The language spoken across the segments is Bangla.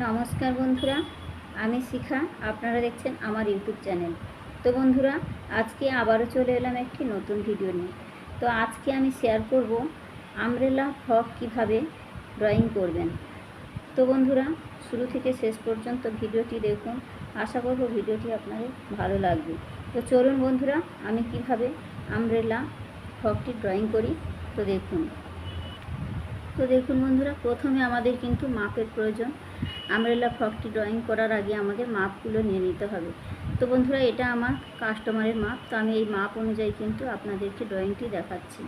নমস্কার বন্ধুরা, আমি শিখা। আপনারা দেখছেন আমার ইউটিউব চ্যানেল। তো বন্ধুরা, আজকে আবারও চলে এলাম একটি নতুন ভিডিও নিয়ে। তো আজকে আমি শেয়ার করব আমরেলা ফ্রক কীভাবে ড্রয়িং করবেন। তো বন্ধুরা, শুরু থেকে শেষ পর্যন্ত ভিডিওটি দেখুন। আশা করব ভিডিওটি আপনাদের ভালো লাগবে। তো চলুন বন্ধুরা, আমি কীভাবে আমরেলা ফ্রকটি ড্রয়িং করি, তো দেখুন। তো দেখুন বন্ধুরা, প্রথমে আমাদের কিন্তু মাপের প্রয়োজন। আমরেলা ফ্রকটি ড্রয়িং করার আগে আমাদের মাপগুলো নিয়ে নিতে হবে। তো বন্ধুরা, এটা আমার কাস্টমারের মাপ, তো আমি এই মাপ অনুযায়ী কিন্তু আপনাদেরকে ড্রয়িংটি দেখাচ্ছি।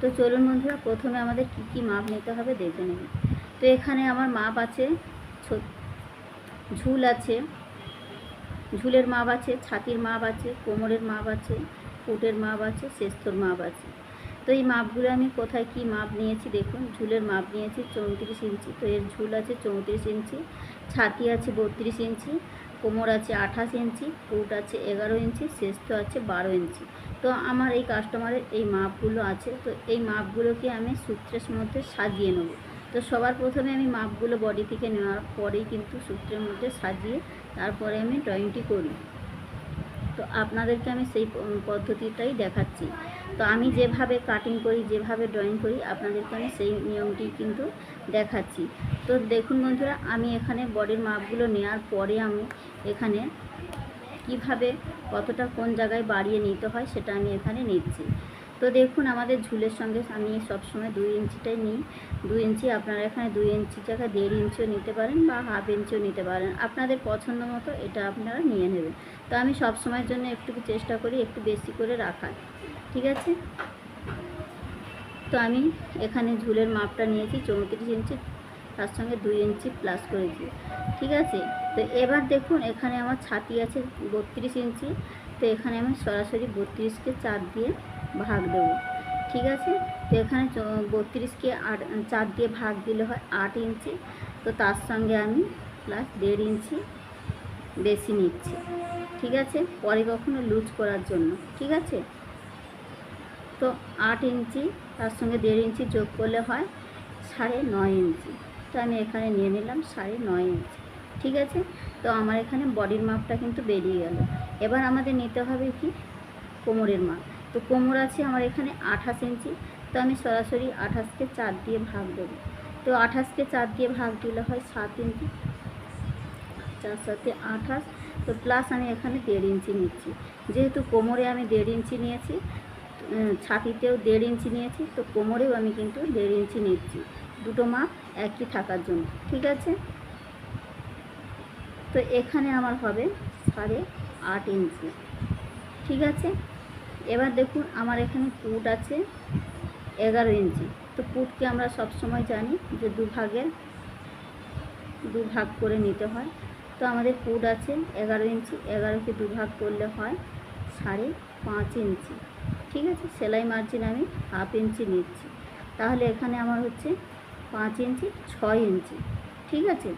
তো চলুন বন্ধুরা, প্রথমে আমাদের কি কি মাপ নিতে হবে দেখে নেব তো এখানে আমার মাপ আছে ঝুল আছে, ঝুলের মাপ আছে, ছাতির মাপ আছে, কোমরের মাপ আছে পুটের মাপ আছে শেস্তর মাপ আছে। তো এই মাপগুলো আমি কোথায় কি মাপ নিয়েছি দেখুন, ঝুলের মাপ নিয়েছি চৌত্রিশ ইঞ্চি, তো এর ঝুল আছে চৌত্রিশ ইঞ্চি, ছাতি আছে বত্রিশ ইঞ্চি, কোমর আছে আঠাশ ইঞ্চি ফুট আছে এগারো ইঞ্চি শেস্ত আছে বারো ইঞ্চি। তো আমার এই কাস্টমারের এই মাপগুলো আছে, তো এই মাপগুলোকে আমি সূত্রের মধ্যে সাজিয়ে নেব। তো সবার প্রথমে আমি মাপগুলো বডি থেকে নেওয়ার পরেই কিন্তু সূত্রের মধ্যে সাজিয়ে তারপরে আমি ড্রয়িংটি করি। তো আপনাদেরকে আমি সেই পদ্ধতিটাই দেখাচ্ছি। তো আমি যেভাবে কাটিং করি, যেভাবে ড্রয়িং করি, আপনাদেরকে আমি সেই নিয়মটি কিন্তু দেখাচ্ছি। তো দেখুন বন্ধুরা, আমি এখানে বডির মাপগুলো নেওয়ার পরে আমি এখানে কীভাবে, কতটা কোন জায়গায় বাড়িয়ে নিতে হয় সেটা আমি এখানে নিচ্ছি। তো দেখুন, আমাদের ঝুলের সঙ্গে আমি সবসময় দুই ইঞ্চিটাই নিই। দুই ইঞ্চি আপনারা এখানে দুই ইঞ্চি জায়গায় দেড় ইঞ্চিও নিতে পারেন বা হাফ ইঞ্চিও নিতে পারেন। আপনাদের পছন্দ মতো এটা আপনারা নিয়ে নেবেন। তো আমি সব সময়ের জন্য একটু চেষ্টা করি একটু বেশি করে রাখার। ঠিক আছে? তো আমি এখানে ঝুলের মাপটা নিয়েছি, চৌত্রিশ ইঞ্চি, তার সঙ্গে দুই ইঞ্চি প্লাস করেছি। ঠিক আছে? তো এবার দেখুন, এখানে আমার ছাতি আছে বত্রিশ ইঞ্চি, তো এখানে আমি সরাসরি বত্রিশকে চার দিয়ে ভাগ দেবো। ঠিক আছে? তো এখানে বত্রিশকে আট, চার দিয়ে ভাগ দিলে হয় আট ইঞ্চি, তো তার সঙ্গে আমি প্লাস দেড় ইঞ্চি বেশি নিচ্ছি। ঠিক আছে? পরে কখনো লুজ করার জন্য। ঠিক আছে? তো আট ইঞ্চি, তার সঙ্গে দেড় ইঞ্চি যোগ করলে হয় সাড়ে নয় ইঞ্চি। তো আমি এখানে নিয়ে নিলাম সাড়ে নয় ইঞ্চি। ঠিক আছে? তো আমার এখানে বডির মাপটা কিন্তু বেরিয়ে গেল। এবার আমাদের নিতে হবে কি? কোমরের মাপ। তো কোমর আছে আমার এখানে আঠাশ ইঞ্চি। তো আমি সরাসরি আঠাশকে চার দিয়ে ভাগ দেবো। তো আঠাশকে চার দিয়ে ভাগ দিলে হয় সাত ইঞ্চি। চার সাথে আঠাশ। তো প্লাস আমি এখানে দেড় ইঞ্চি নিচ্ছি। যেহেতু কোমরে আমি দেড় ইঞ্চি নিয়েছি ছাতিতেও দেড় ইঞ্চি নিয়েছি, তো কোমরেও আমি কিন্তু দেড় ইঞ্চি নিচ্ছি। দুটো মাপ একই থাকার জন্য, ঠিক আছে? তো এখানে আমার হবে সাড়ে আট ইঞ্চি, ঠিক আছে? এবার দেখুন, আমার এখানে পুট আছে এগারো ইঞ্চি, তো পুটকে আমরা সব সময় জানি যে দুভাগের দু ভাগ করে নিতে হয়। তো আমাদের পুট আছে এগারো ইঞ্চি, এগারোকে দু ভাগ করলে হয় সাড়ে পাঁচ ইঞ্চি। ঠিক আছে, সেলাই মার্জিন আমি হাফ ইঞ্চি নিচ্ছি। তাহলে এখানে আমার হচ্ছে পাঁচ ইঞ্চি ছয় ইঞ্চি ঠিক আছে?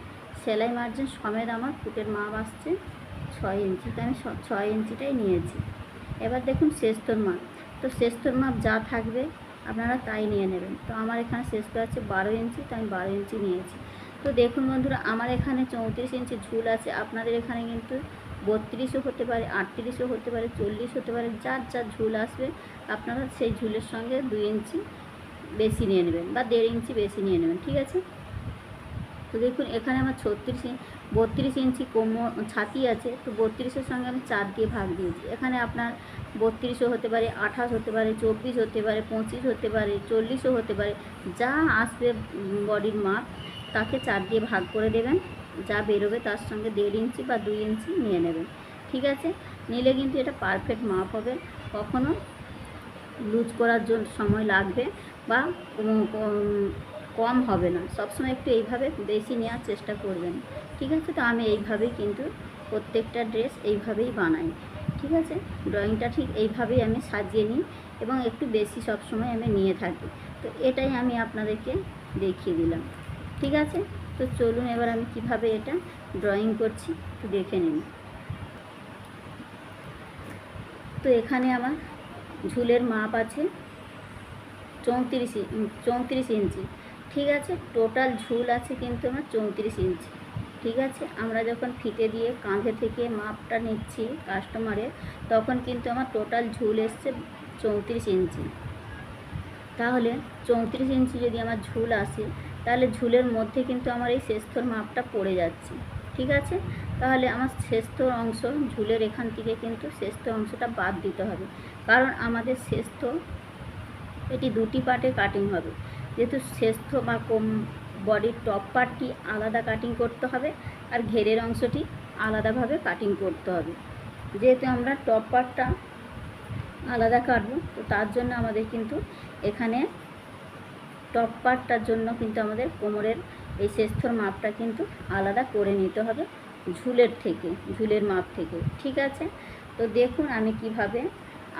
সেলাই মার্জিন সমেত আমার ফুটের মাপ আসছে ছয় ইঞ্চি তো আমি ছয় ইঞ্চিটাই নিয়েছি। এবার দেখুন শেস্তর মাপ। তো শেস্তর মাপ যা থাকবে আপনারা তাই নিয়ে নেবেন। তো আমার এখানে শেষ আছে বারো ইঞ্চি তো আমি বারো ইঞ্চি নিয়েছি। তো দেখুন বন্ধুরা, আমার এখানে চৌত্রিশ ইঞ্চি ঝুল আছে। আপনাদের এখানে কিন্তু বত্রিশও হতে পারে, আটত্রিশও হতে পারে, চল্লিশ হতে পারে, যার যার ঝুল আসবে আপনারা সেই ঝুলের সঙ্গে দুই ইঞ্চি বেশি নিয়ে নেবেন বা দেড় ইঞ্চি বেশি নিয়ে নেবেন, ঠিক আছে? তো দেখুন, এখানে আমার ছত্রিশ বত্রিশ ইঞ্চি কোমর, ছাতি আছে, তো বত্রিশের সঙ্গে আমি চার দিয়ে ভাগ দিয়েছি। এখানে আপনার বত্রিশও হতে পারে, আঠাশ হতে পারে, চব্বিশ হতে পারে, পঁচিশ হতে পারে, চল্লিশও হতে পারে, যা আসবে বডির মাপ, তাকে চার দিয়ে ভাগ করে দেবেন। যা বেরোবে তার সঙ্গে দেড় ইঞ্চি বা দুই ইঞ্চি নিয়ে নেবেন ঠিক আছে? নিলে কিন্তু এটা পারফেক্ট মাপ হবে। কখনো লুজ করার জন্য সময় লাগবে বা কম হবে না। সবসময় একটু এইভাবে বেশি নেওয়ার চেষ্টা করবেন। ঠিক আছে? তো আমি এইভাবেই কিন্তু প্রত্যেকটা ড্রেস এইভাবেই বানাই। ঠিক আছে? ড্রয়িংটা ঠিক এইভাবেই আমি সাজিয়ে নিই এবং একটু বেশি সবসময় আমি নিয়ে থাকি। তো এটাই আমি আপনাদেরকে দেখিয়ে দিলাম। ঠিক আছে? তো চলুন এবার আমি কীভাবে এটা ড্রয়িং করছি একটু দেখে নিন তো এখানে আমার ঝুলের মাপ আছে চৌত্রিশ চৌত্রিশ ইঞ্চি। ঠিক আছে টোটাল ঝুল আছে কিন্তু আমার চৌত্রিশ ইঞ্চি। ঠিক আছে, আমরা যখন ফিতে দিয়ে কাঁধে থেকে মাপটা নিচ্ছি কাস্টমারের তখন কিন্তু আমার টোটাল ঝুল এসছে চৌত্রিশ ইঞ্চি। তাহলে চৌত্রিশ ইঞ্চি যদি আমার ঝুল আসে তাহলে ঝুলের মধ্যে কিন্তু আমার এই শেষথর মাপটা পড়ে যাচ্ছে। ঠিক আছে? তাহলে আমার শেষথর অংশ ঝুলের এখান থেকে কিন্তু শেষথ অংশটা বাদ দিতে হবে। কারণ আমাদের শেষথ এটি দুটি পার্টে কাটিং হবে। যেহেতু শেষথ বা কম বডির টপ পার্টটি আলাদা কাটিং করতে হবে আর ঘেরের অংশটি আলাদাভাবে কাটিং করতে হবে। যেহেতু আমরা টপ পার্টটা আলাদা কাটবো, তো তার জন্য আমাদের কিন্তু এখানে টপ পার্টটার জন্য কিন্তু আমাদের কোমরের এই শেষথর মাপটা কিন্তু আলাদা করে নিতে হবে ঝুলের থেকে, ঝুলের মাপ থেকে, ঠিক আছে? তো দেখুন আমি কীভাবে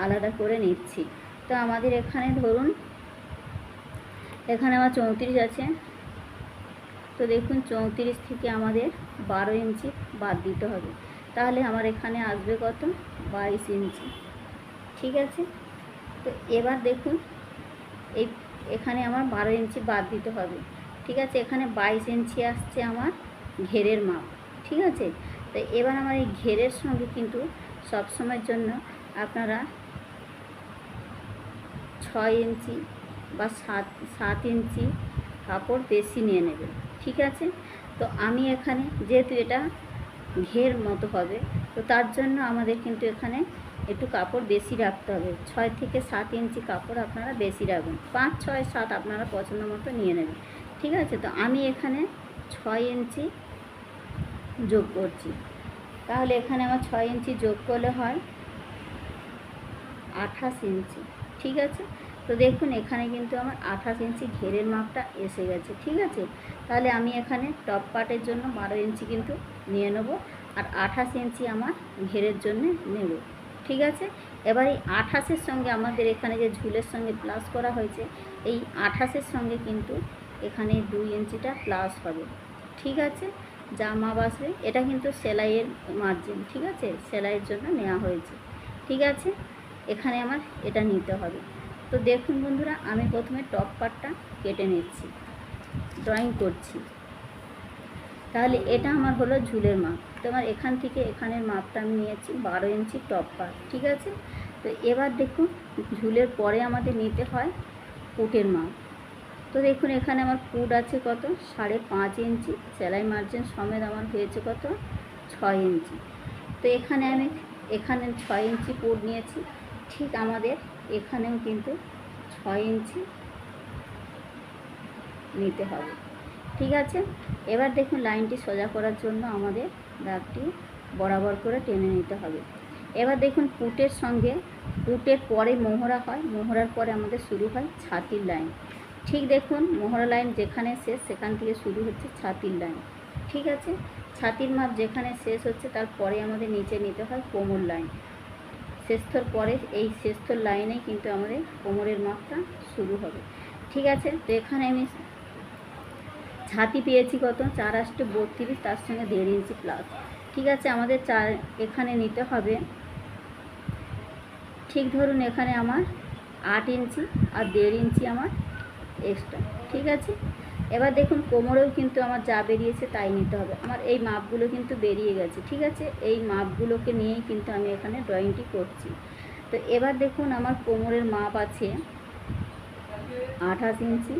আলাদা করে নিচ্ছি। তো আমাদের এখানে ধরুন, এখানে আমার চৌত্রিশ আছে। তো দেখুন চৌত্রিশ থেকে আমাদের বারো ইঞ্চি বাদ দিতে হবে। তাহলে আমার এখানে আসবে কত? বাইশ ইঞ্চি, ঠিক আছে? তো এবার দেখুন, এই এখানে আমার বারো ইঞ্চি বাদ দিতে হবে। ঠিক আছে? এখানে বাইশ ইঞ্চি আসছে আমার ঘেরের মাপ। ঠিক আছে? তো এবার আমার এই ঘেরের সঙ্গে কিন্তু সবসময়ের জন্য আপনারা ছয় ইঞ্চি বা সাত সাত ইঞ্চি কাপড় বেশি নিয়ে নেবেন। ঠিক আছে? তো আমি এখানে যেহেতু এটা ঘের মতো হবে, তো তার জন্য আমাদের কিন্তু এখানে একটু কাপড় বেশি রাখতে হবে। ছয় থেকে সাত ইঞ্চি কাপড় আপনারা বেশি রাখবেন। পাঁচ, ছয়, সাত আপনারা পছন্দ মতো নিয়ে নেবেন। ঠিক আছে? তো আমি এখানে ছয় ইঞ্চি যোগ করছি। তাহলে এখানে আমার ছয় ইঞ্চি যোগ করলে হয় আঠাশ ইঞ্চি। ঠিক আছে? তো দেখুন, এখানে কিন্তু আমার আঠাশ ইঞ্চি ঘেরের মাপটা এসে গেছে। ঠিক আছে? তাহলে আমি এখানে টপ পার্টের জন্য বারো ইঞ্চি কিন্তু নিয়ে নেব। আর আঠাশ ইঞ্চি আমার ঘেরের জন্য নেব। ঠিক আছে? এবার এই আঠাশের সঙ্গে আমাদের এখানে যে ঝুলের সঙ্গে প্লাস করা হয়েছে, এই আঠাশের সঙ্গে কিন্তু এখানে দুই ইঞ্চিটা প্লাস হবে। ঠিক আছে? জামা বাসবে এটা কিন্তু সেলাইয়ের মার্জিন ঠিক আছে? সেলাইয়ের জন্য নেওয়া হয়েছে। ঠিক আছে? এখানে আমার এটা নিতে হবে। তো দেখুন বন্ধুরা, আমি প্রথমে টপ পার্টটা কেটে নিচ্ছি। ড্রয়িং করছি। তাহলে এটা আমার হলো ঝুলের মাপ। তো আমার এখান থেকে এখানের মাপটা আমি নিয়েছি বারো ইঞ্চি টপ পার্ট ঠিক আছে? তো এবার দেখুন ঝুলের পরে আমাদের নিতে হয় পুটের মাপ। তো দেখুন এখানে আমার পুট আছে কত? সাড়ে পাঁচ ইঞ্চি, সেলাই মার্জিন সমেত আমার হয়েছে কত? ছয় ইঞ্চি। তো এখানে আমি এখানে ছয় ইঞ্চি পুট নিয়েছি, ঠিক আমাদের এখানেও কিন্তু ছয় ইঞ্চি নিতে হবে। ঠিক আছে? এবার দেখুন লাইনটি সোজা করার জন্য আমাদের দাগটি বরাবর করে টেনে নিতে হবে। এবার দেখুন পুটের সঙ্গে, পুটের পরে মোহরা হয়। মোহরার পরে আমাদের শুরু হয় ছাতির লাইন। ঠিক দেখুন মোহরা লাইন যেখানে শেষ, সেখান থেকে শুরু হচ্ছে ছাতির লাইন। ঠিক আছে? ছাতির মাপ যেখানে শেষ হচ্ছে তারপরে আমাদের নিচে নিতে হয় কোমর লাইন। শেষথর পরে এই শেষথর লাইনেই কিন্তু আমাদের কোমরের মাপটা শুরু হবে। ঠিক আছে? তো এখানে আমি ছাতি পেয়েছি কত? চার আষ্টে বত্রিশ, তার সঙ্গে দেড় ইঞ্চি প্লাস ঠিক আছে, আমাদের চার এখানে নিতে হবে। ঠিক ধরুন এখানে আমার আট ইঞ্চি আর দেড় ইঞ্চি আমার এক্সট্রা ঠিক আছে? এবার দেখুন কোমরেও কিন্তু আমার যা বেরিয়েছে তাই নিতে হবে। আমার এই মাপগুলো কিন্তু বেরিয়ে গেছে। ঠিক আছে? এই মাপগুলোকে নিয়েই কিন্তু আমি এখানে ড্রয়িংটি করছি। তো এবার দেখুন আমার কোমরের মাপ আছে আঠাশ ইঞ্চি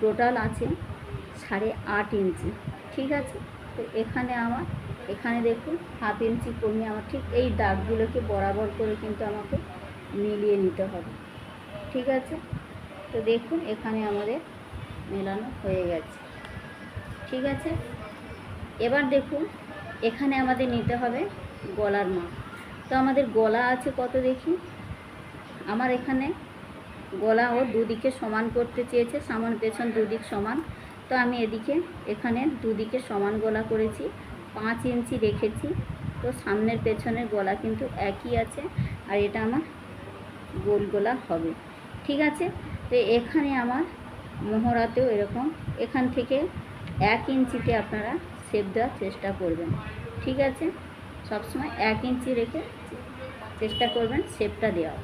টোটাল আছে সাড়ে আট ইঞ্চি, ঠিক আছে? তো এখানে আমার, এখানে দেখুন হাফ ইঞ্চি কমিয়ে আমার ঠিক এই দাগগুলোকে বরাবর করে কিন্তু আমাকে মিলিয়ে নিতে হবে, ঠিক আছে? তো দেখুন এখানে আমাদের মেলানো হয়ে গেছে, ঠিক আছে? এবার দেখুন এখানে আমাদের নিতে হবে গলার মাপ, তো আমাদের গলা আছে কত দেখি? আমার এখানে গলা ও দুদিকে সমান করতে চেয়েছে, সামন পেছন দুদিক সমান। তো আমি এদিকে, এখানে দুদিকে সমান গলা করেছি, পাঁচ ইঞ্চি রেখেছি। তো সামনের পেছনের গলা কিন্তু একই আছে, আর এটা আমার গোল গলা হবে। ঠিক আছে? তো এখানে আমার মোহরাতেও এরকম, এখান থেকে এক ইঞ্চিতে আপনারা শেপ দেওয়ার চেষ্টা করবেন। ঠিক আছে? সবসময় এক ইঞ্চি রেখে চেষ্টা করবেন শেপটা দেওয়া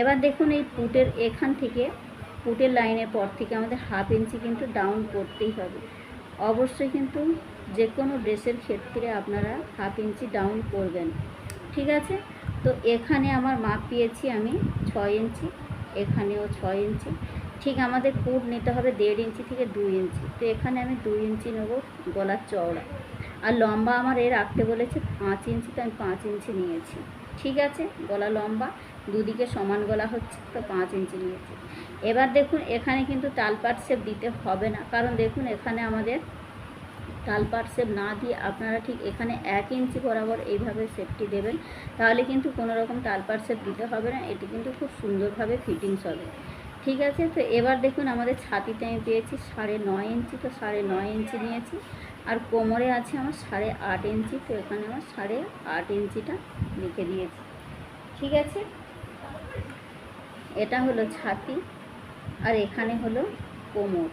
এবার দেখুন এই পুটের এখান থেকে, পুটের লাইনের পর থেকে আমাদের হাফ ইঞ্চি কিন্তু ডাউন করতেই হবে। অবশ্যই কিন্তু যে কোনো ড্রেসের ক্ষেত্রে আপনারা হাফ ইঞ্চি ডাউন করবেন। ঠিক আছে? তো এখানে আমার মাপ পেয়েছি আমি ছয় ইঞ্চি, এখানেও ছয় ইঞ্চি। ঠিক আমাদের ফুট নিতে হবে দেড় ইঞ্চি থেকে দুই ইঞ্চি। তো এখানে আমি দুই ইঞ্চি নেব গলার চওড়া। আর লম্বা আমার এ রাখতে বলেছে পাঁচ ইঞ্চি, তো আমি পাঁচ ইঞ্চি নিয়েছি। ঠিক আছে? গলা লম্বা। দুদিকে সমান গলা হচ্ছে তো পাঁচ ইঞ্চি নিয়েছি এবার দেখুন, এখানে কিন্তু তালপাট শেপ দিতে হবে না। কারণ দেখুন, এখানে আমাদের তালপাট শেপ না দিয়ে আপনারা ঠিক এখানে এক ইঞ্চি বরাবর এইভাবে শেপটি দেবেন। তাহলে কিন্তু কোনো রকম তালপাট শেপ দিতে হবে না। এটি কিন্তু খুব সুন্দরভাবে ফিটিংস হবে। ঠিক আছে? তো এবার দেখুন, আমাদের ছাতিতে আমি পেয়েছি সাড়ে নয় ইঞ্চি, তো সাড়ে নয় ইঞ্চি নিয়েছি। আর কোমরে আছে আমার সাড়ে আট ইঞ্চি, তো এখানে আমার সাড়ে আট ইঞ্চিটা লিখে দিয়েছি। ঠিক আছে? এটা হলো ছাতি, আর এখানে হলো কোমর।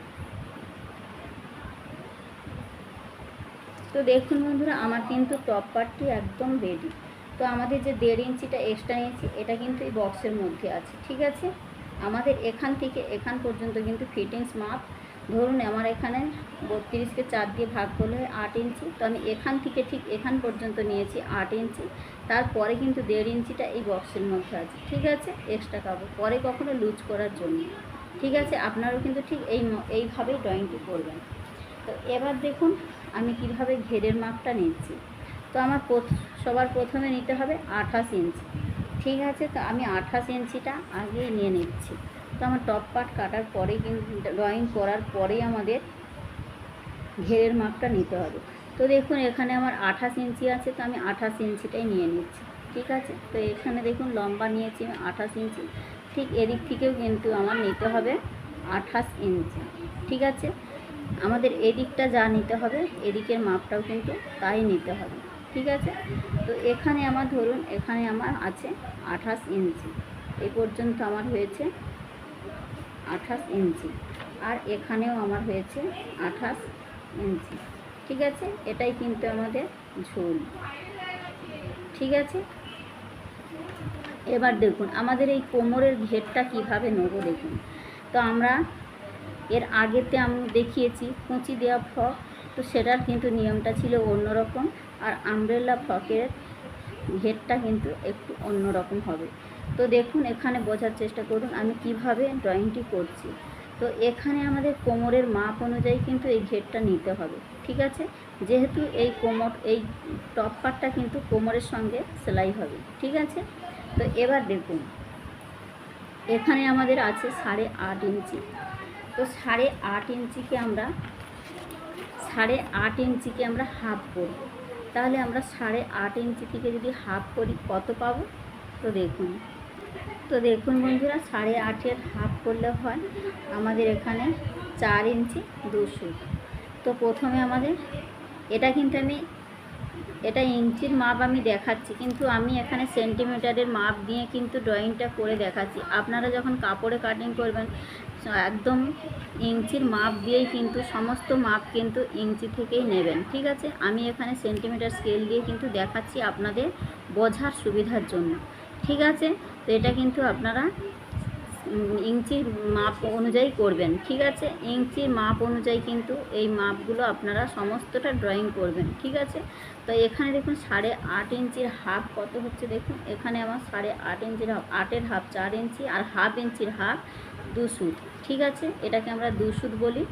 তো দেখুন বন্ধুরা, আমার কিন্তু টপ পার্টটি একদম রেডি তো আমাদের যে দেড় ইঞ্চিটা এক্সট্রা ইঞ্চি এটা কিন্তু এই বক্সের মধ্যে আছে, ঠিক আছে? আমাদের এখান থেকে এখান পর্যন্ত কিন্তু ফিটিংস মাপ ধরুন আমার এখানে বত্রিশকে চার দিয়ে ভাগ করলে হয় আট ইঞ্চি, তো আমি এখান থেকে ঠিক এখান পর্যন্ত নিয়েছি আট ইঞ্চি। তারপরে কিন্তু দেড় ইঞ্চিটা এই বক্সের মধ্যে আছে, ঠিক আছে? এক্সট্রা কাপড় পরে কখনো লুজ করার জন্য ঠিক আছে? আপনারাও কিন্তু ঠিক এই এইভাবেই ড্রয়িংটি করবেন। তো এবার দেখুন আমি কীভাবে ঘেরের মাপটা নিচ্ছি। তো আমার সবার প্রথমে নিতে হবে আঠাশ ইঞ্চি। ঠিক আছে? তো আমি আঠাশ ইঞ্চিটা আগেই নিয়ে নিচ্ছি। তো আমার টপ পার্ট কাটার পরে কিন্তু ড্রয়িং করার পরেই আমাদের ঘেরের মাপটা নিতে হবে। তো দেখুন, এখানে আমার আঠাশ ইঞ্চি আছে, তো আমি আঠাশ ইঞ্চিটাই নিয়ে নিচ্ছি, ঠিক আছে? তো এখানে দেখুন, লম্বা নিয়েছি আমি আঠাশ ইঞ্চি। ঠিক এদিক থেকেও কিন্তু আমার নিতে হবে আঠাশ ইঞ্চি, ঠিক আছে? আমাদের এদিকটা যা নিতে হবে, এদিকের মাপটাও কিন্তু তাই নিতে হবে, ঠিক আছে? তো এখানে আমার ধরুন, এখানে আমার আছে আঠাশ ইঞ্চি। এই পর্যন্ত আমার হয়েছে আঠাশ ইঞ্চি। আর এখানেও আমার হয়েছে আঠাশ ইঞ্চি। ঠিক আছে? এটাই কিন্তু আমাদের ঝুল। ঠিক আছে? এবার দেখুন, আমাদের এই কোমরের ঘেরটা কীভাবে নেব দেখুন। তো আমরা এর আগেতে আমি দেখিয়েছি, কুঁচি দেওয়া ফ্রক। তো সেটার কিন্তু নিয়মটা ছিল অন্যরকম। আর আমব্রেলা ফ্রকের ঘেরটা কিন্তু একটু অন্যরকম হবে। তো দেখুন, এখানে বোঝার চেষ্টা করুন আমি কীভাবে ড্রয়িংটি করছি। তো এখানে আমাদের কোমরের মাপ অনুযায়ী কিন্তু এই ঘেরটা নিতে হবে, ঠিক আছে? যেহেতু এই কোমর, এই টপ পার্টটা কিন্তু কোমরের সঙ্গে সেলাই হবে, ঠিক আছে? তো এবার দেখুন, এখানে আমাদের আছে সাড়ে আট ইঞ্চি। তো সাড়ে আট ইঞ্চিকে আমরা, সাড়ে আট ইঞ্চিকে আমরা হাফ করব তাহলে আমরা সাড়ে আট ইঞ্চি থেকে যদি হাফ করি, কত পাবো? তো দেখুন তো দেখুন বন্ধুরা, সাড়ে আটের হাফ করলে হয় আমাদের এখানে চার ইঞ্চি দুশো। তো প্রথমে আমাদের এটা কিন্তু আমি, এটা ইঞ্চির মাপ আমি দেখাচ্ছি, কিন্তু আমি এখানে সেন্টিমিটারের মাপ দিয়ে কিন্তু ড্রয়িংটা করে দেখাচ্ছি। আপনারা যখন কাপড়ে কাটিং করবেন, একদম ইঞ্চির মাপ দিয়েই কিন্তু সমস্ত মাপ কিন্তু ইঞ্চি থেকেই নেবেন, ঠিক আছে? আমি এখানে সেন্টিমিটার স্কেল দিয়ে কিন্তু দেখাচ্ছি আপনাদের বোঝার সুবিধার জন্য। ঠিক আছে? তো এটা কিন্তু আপনারা ইঞ্চির মাপ অনুযায়ী করবেন, ঠিক আছে? ইঞ্চির মাপ অনুযায়ী কিন্তু এই মাপগুলো আপনারা সমস্তটা ড্রয়িং করবেন, ঠিক আছে? তো এখানে দেখুন সাড়ে আট ইঞ্চির হাফ কত হচ্ছে দেখুন? এখানে আমার সাড়ে আট ইঞ্চির হাফ আটের হাফ চার ইঞ্চি আর হাফ ইঞ্চির হাফ দু সুত, ঠিক আছে? এটাকে আমরা দু সুত বলি।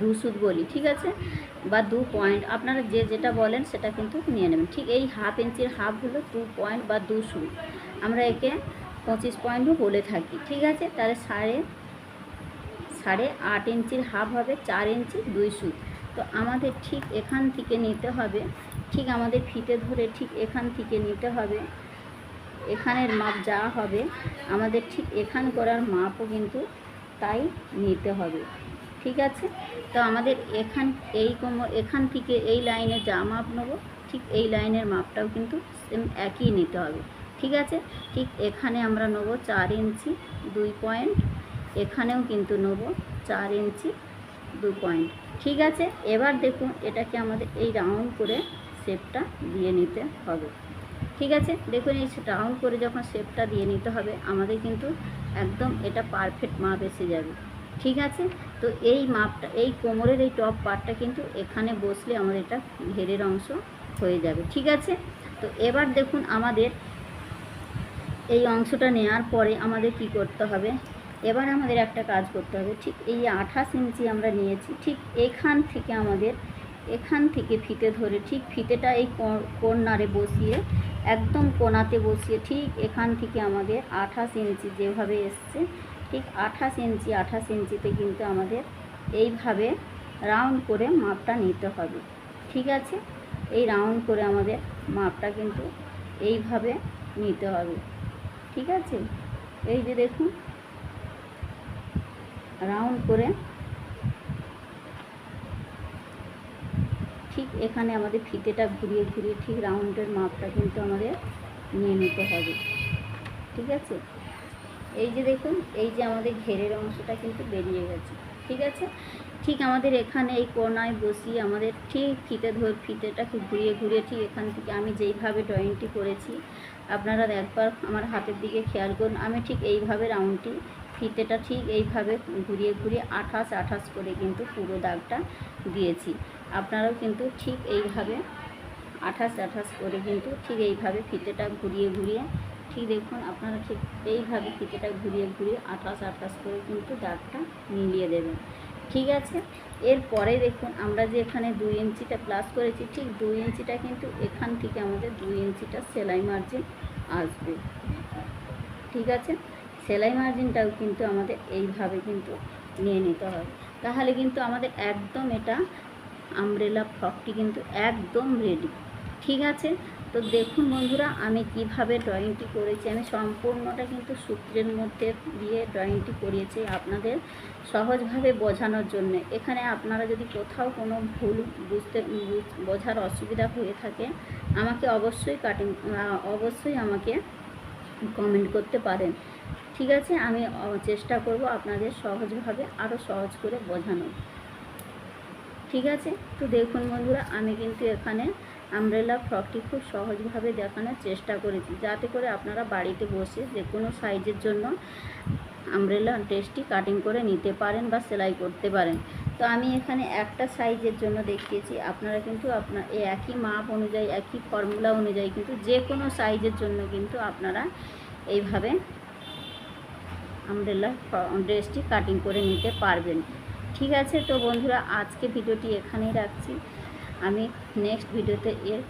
দু সুত বলি ঠিক আছে? বা দু পয়েন্ট আপনারা যে যেটা বলেন সেটা কিন্তু নিয়ে নেবেন। ঠিক এই হাফ ইঞ্চির হাফ হলো দু পয়েন্ট বা দু সুত। আমরা একে পঁচিশ পয়েন্টও বলে থাকি, ঠিক আছে? তাহলে সাড়ে সাড়ে আট ইঞ্চির হাফ হবে চার ইঞ্চি দুই সুদ তো আমাদের ঠিক এখান থেকে নিতে হবে, ঠিক আমাদের ফিতে ধরে ঠিক এখান থেকে নিতে হবে। এখানের মাপ যা হবে, আমাদের ঠিক এখান করার মাপও কিন্তু তাই নিতে হবে। ঠিক আছে? তো আমাদের এখান, এই কোমর এখান থেকে এই লাইনে যা মাপ নেব, ঠিক এই লাইনের মাপটাও কিন্তু সেম একই নিতে হবে। ঠিক আছে? ঠিক এখানে আমরা নেব চার ইঞ্চি, দুই পয়েন্ট। এখানেও কিন্তু নেব চার ইঞ্চি, দু পয়েন্ট। ঠিক আছে? এবার দেখুন এটাকে আমাদের এই রাউন্ড করে শেপটা দিয়ে নিতে হবে। ঠিক আছে? দেখুন এই রাউন্ড করে যখন শেপটা দিয়ে নিতে হবে, আমাদের কিন্তু একদম এটা পারফেক্ট মাপ এসে যাবে। ঠিক আছে? তো এই মাপটা, এই কোমরের এই টপ পার্টটা কিন্তু এখানে বসলে আমাদের এটা ঘেরের অংশ হয়ে যাবে, ঠিক আছে? তো এবার দেখুন আমাদের এই অংশটা নেওয়ার পরে আমাদের কি করতে হবে? এবার আমাদের একটা কাজ করতে হবে, ঠিক এই আঠাশ ইঞ্চি আমরা নিয়েছি, ঠিক এখান থেকে আমাদের, এখান থেকে ফিতে ধরে, ঠিক ফিতেটা এই কর্নারে বসিয়ে, একদম কোনাতে বসিয়ে, ঠিক এখান থেকে আমাদের আঠাশ ইঞ্চি যেভাবে এসছে ঠিক আঠাশ ইঞ্চি, আঠাশ ইঞ্চিতে কিন্তু আমাদের এইভাবে রাউন্ড করে মাপটা নিতে হবে। ঠিক আছে? এই রাউন্ড করে আমাদের মাপটা কিন্তু এইভাবে নিতে হবে। ঠিক আছে? এই যে দেখুন, রাউন্ড করে ঠিক এখানে আমাদের ফিতেটা ঘুরিয়ে ঘুরিয়ে ঠিক রাউন্ডের মাপটা কিন্তু আমাদের নিয়ে নিতে হবে। ঠিক আছে? এই যে দেখুন, এই যে আমাদের ঘেরের অংশটা কিন্তু বেরিয়ে গেছে, ঠিক আছে? ঠিক আমাদের এখানে এই কোনায় বসিয়ে আমাদের ঠিক ফিতে ধর ফিতেটাকে ঘুরিয়ে ঘুরিয়ে ঠিক এখান থেকে আমি যেইভাবে ড্রয়িংটি করেছি, আপনারা একবার আমার হাতের দিকে খেয়াল করুন, আমি ঠিক এইভাবে রাউন্ডটি ফিতেটা ঠিক এইভাবে ঘুরিয়ে ঘুরিয়ে আঠাশ আঠাশ করে কিন্তু পুরো দাগটা দিয়েছি। আপনারাও কিন্তু ঠিক এইভাবে আঠাশ আঠাশ করে কিন্তু ঠিক এইভাবে ফিতেটা ঘুরিয়ে ঘুরিয়ে ঠিক দেখুন, আপনারা ঠিক এইভাবে ফিতেটা ঘুরিয়ে ঘুরিয়ে আঠাশ আঠাশ করে কিন্তু দাগটা মিলিয়ে দেবেন। ঠিক আছে? এরপরে দেখুন, আমরা যে এখানে দুই ইঞ্চিটা প্লাস করেছি, ঠিক দুই ইঞ্চিটা কিন্তু এখান থেকে আমাদের দুই ইঞ্চিটা সেলাই মার্জিন আসবে। ঠিক আছে? সেলাই মার্জিনটাও কিন্তু আমাদের এইভাবে কিন্তু নিয়ে নিতে হবে। তাহলে কিন্তু আমাদের একদম এটা আমব্রেলা ফ্রকটি কিন্তু একদম রেডি ঠিক আছে? তো দেখুন বন্ধুরা, আমি কীভাবে ড্রয়িংটি করেছি? আমি সম্পূর্ণটা কিন্তু সূত্রের মধ্যে দিয়ে ড্রয়িংটি করিয়েছি আপনাদের সহজভাবে বোঝানোর জন্য। এখানে আপনারা যদি কোথাও কোনো ভুল বুঝতে, বুঝ- বোঝার অসুবিধা হয়ে থাকে, আমাকে অবশ্যই কাটিং অবশ্যই আমাকে কমেন্ট করতে পারেন। ঠিক আছে? আমি চেষ্টা করব আপনাদের সহজভাবে আরও সহজ করে বোঝানোর। ঠিক আছে? তো দেখুন বন্ধুরা, আমি কিন্তু এখানে আমব্রেলা ফ্রকটি খুব সহজভাবে দেখানোর চেষ্টা করেছি। যাতে করে আপনারা বাড়িতে বসে যে কোনো সাইজের জন্য আমব্রেলা ড্রেসটি কাটিং করে নিতে পারেন বা সেলাই করতে পারেন। তো আমি এখানে একটা সাইজের জন্য দেখিয়েছি। আপনারা কিন্তু আপনার এই একই মাপ অনুযায়ী, একই ফর্মুলা অনুযায়ী কিন্তু যে কোনো সাইজের জন্য কিন্তু আপনারা এইভাবে আমব্রেলা ড্রেসটি কাটিং করে নিতে পারবেন। ঠিক আছে? তো বন্ধুরা, আজকে ভিডিওটি এখানেই রাখছি। আমি নেক্সট ভিডিওতে এর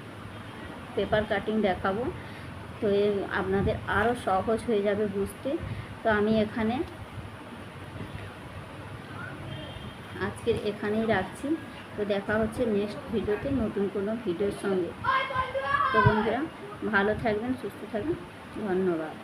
পেপার কাটিং দেখাবো। তো আপনাদের আরও সহজ হয়ে যাবে বুঝতে। তো আমি এখানে আজকের এখানেই রাখছি। তো দেখা হচ্ছে নেক্সট ভিডিওতে নতুন কোনো ভিডিওর সঙ্গে। তো বন্ধুরা, ভালো থাকবেন, সুস্থ থাকবেন। ধন্যবাদ।